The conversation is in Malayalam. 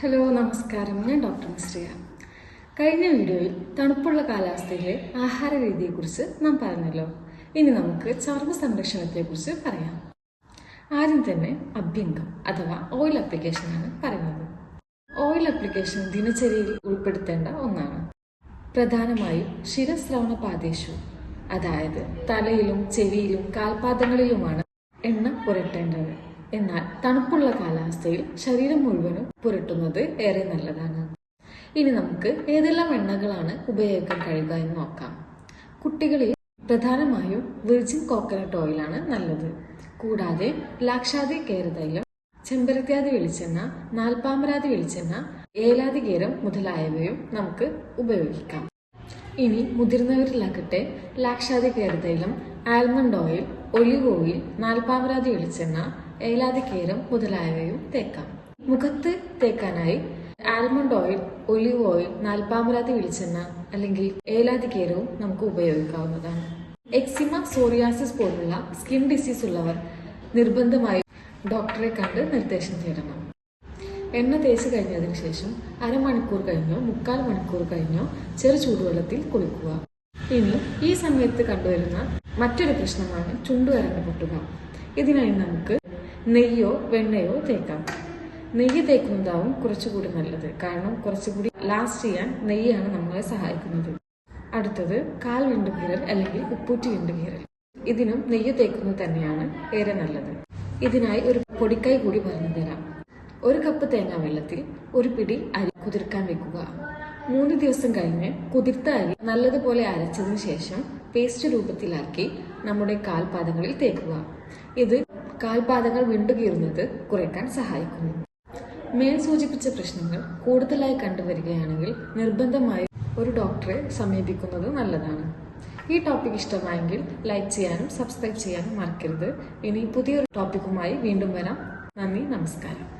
ഹലോ നമസ്കാരം. ഞാൻ ഡോക്ടർ മിശ്രിയ കഴിഞ്ഞ വീഡിയോയിൽ തണുപ്പുള്ള കാലാവസ്ഥയിലെ ആഹാര രീതിയെക്കുറിച്ച് നാം പറഞ്ഞല്ലോ. ഇനി നമുക്ക് ചർമ്മ സംരക്ഷണത്തെക്കുറിച്ച് പറയാം. ആദ്യം തന്നെ അഭ്യംഗം അഥവാ ഓയിൽ അപ്ലിക്കേഷനാണ് പറയുന്നത്. ഓയിൽ അപ്ലിക്കേഷൻ ദിനചര്യയിൽ ഉൾപ്പെടുത്തേണ്ട ഒന്നാണ്. പ്രധാനമായും ശിരസ്രവണ പാദേശു അതായത് തലയിലും ചെവിയിലും കാൽപാദങ്ങളിലുമാണ് എണ്ണ പുരട്ടേണ്ടത്. എന്നാൽ തണുപ്പുള്ള കാലാവസ്ഥയിൽ ശരീരം മുഴുവനും പുരട്ടുന്നത് ഏറെ നല്ലതാണ്. ഇനി നമുക്ക് ഏതെല്ലാം എണ്ണകളാണ് ഉപയോഗിക്കാൻ കഴിയുക എന്ന് നോക്കാം. കുട്ടികളിൽ പ്രധാനമായും വിർജിൻ കോക്കനട്ട് ഓയിലാണ് നല്ലത്. കൂടാതെ ലാക്ഷാതി കേരതൈലം ചെമ്പരത്യാതി വെളിച്ചെണ്ണ നാൽപ്പാമരാതി വെളിച്ചെണ്ണ ഏലാതി കേരം മുതലായവയും നമുക്ക് ഉപയോഗിക്കാം. ഇനി മുതിർന്നവരിലാകട്ടെ ലാക്ഷാതി കേരതൈലം ആൽമണ്ട് ഓയിൽ ഒലിവ് ഓയിൽ നാൽപ്പാമരാതി വെളിച്ചെണ്ണ ഏലാതി കേരം മുതലായവയും തേക്കാം. മുഖത്ത് തേക്കാനായി ആൽമണ്ട് ഓയിൽ ഒലിവ് ഓയിൽ നാൽപ്പാമരാതി വിളിച്ചെണ്ണ അല്ലെങ്കിൽ ഏലാതിക്കേരവും നമുക്ക് ഉപയോഗിക്കാവുന്നതാണ്. എക്സിമ സോറിയാസിസ് പോലുള്ള സ്കിൻ ഡിസീസ് ഉള്ളവർ നിർബന്ധമായി ഡോക്ടറെ കണ്ട് നിർദ്ദേശം തേടണം. എണ്ണ തേച്ച് കഴിഞ്ഞതിന് ശേഷം അരമണിക്കൂർ കഴിഞ്ഞോ മുക്കാൽ മണിക്കൂർ കഴിഞ്ഞോ ചെറു ചൂടുവെള്ളത്തിൽ കുളിക്കുക. ഇനി ഈ സമയത്ത് കണ്ടുവരുന്ന മറ്റൊരു പ്രശ്നമാണ് ചുണ്ടുവരണ്ട പൊട്ടുക. ഇതിനായി നമുക്ക് നെയ്യോ വെണ്ണയോ തേക്കാം. നെയ്യ് തേക്കുന്നതാവും കുറച്ചുകൂടി നല്ലത്. കാരണം കുറച്ചുകൂടി ലാസ്റ്റ് ചെയ്യാൻ നെയ്യാണ് നമ്മളെ സഹായിക്കുന്നത്. അടുത്തത് കാൽ വിണ്ടുകീറൽ അല്ലെങ്കിൽ ഉപ്പൂറ്റി വിണ്ടുകീറൽ ഇതിനും നെയ്യ് തേക്കുന്നത് തന്നെയാണ് ഏറെ നല്ലത്. ഇതിനായി ഒരു പൊടിക്കൈ കൂടി പറഞ്ഞു തരാം. ഒരു കപ്പ് തേങ്ങാ വെള്ളത്തിൽ ഒരു പിടി അരി കുതിർക്കാൻ വെക്കുക. മൂന്ന് ദിവസം കഴിഞ്ഞ് കുതിർത്ത അരി നല്ലതുപോലെ അരച്ചതിന് ശേഷം പേസ്റ്റ് രൂപത്തിലാക്കി നമ്മുടെ കാൽപാദങ്ങളിൽ തേക്കുക. ഇത് കാൽപാദങ്ങൾ വിണ്ടുകീറുന്നത് കുറയ്ക്കാൻ സഹായിക്കുന്നു. മേൽ സൂചിപ്പിച്ച പ്രശ്നങ്ങൾ കൂടുതലായി കണ്ടുവരികയാണെങ്കിൽ നിർബന്ധമായും ഒരു ഡോക്ടറെ സമീപിക്കുന്നത് നല്ലതാണ്. ഈ ടോപ്പിക് ഇഷ്ടമായെങ്കിൽ ലൈക്ക് ചെയ്യാനും സബ്സ്ക്രൈബ് ചെയ്യാനും മറക്കരുത്. ഇനി പുതിയൊരു ടോപ്പിക്കുമായി വീണ്ടും വരാം. നന്ദി നമസ്കാരം.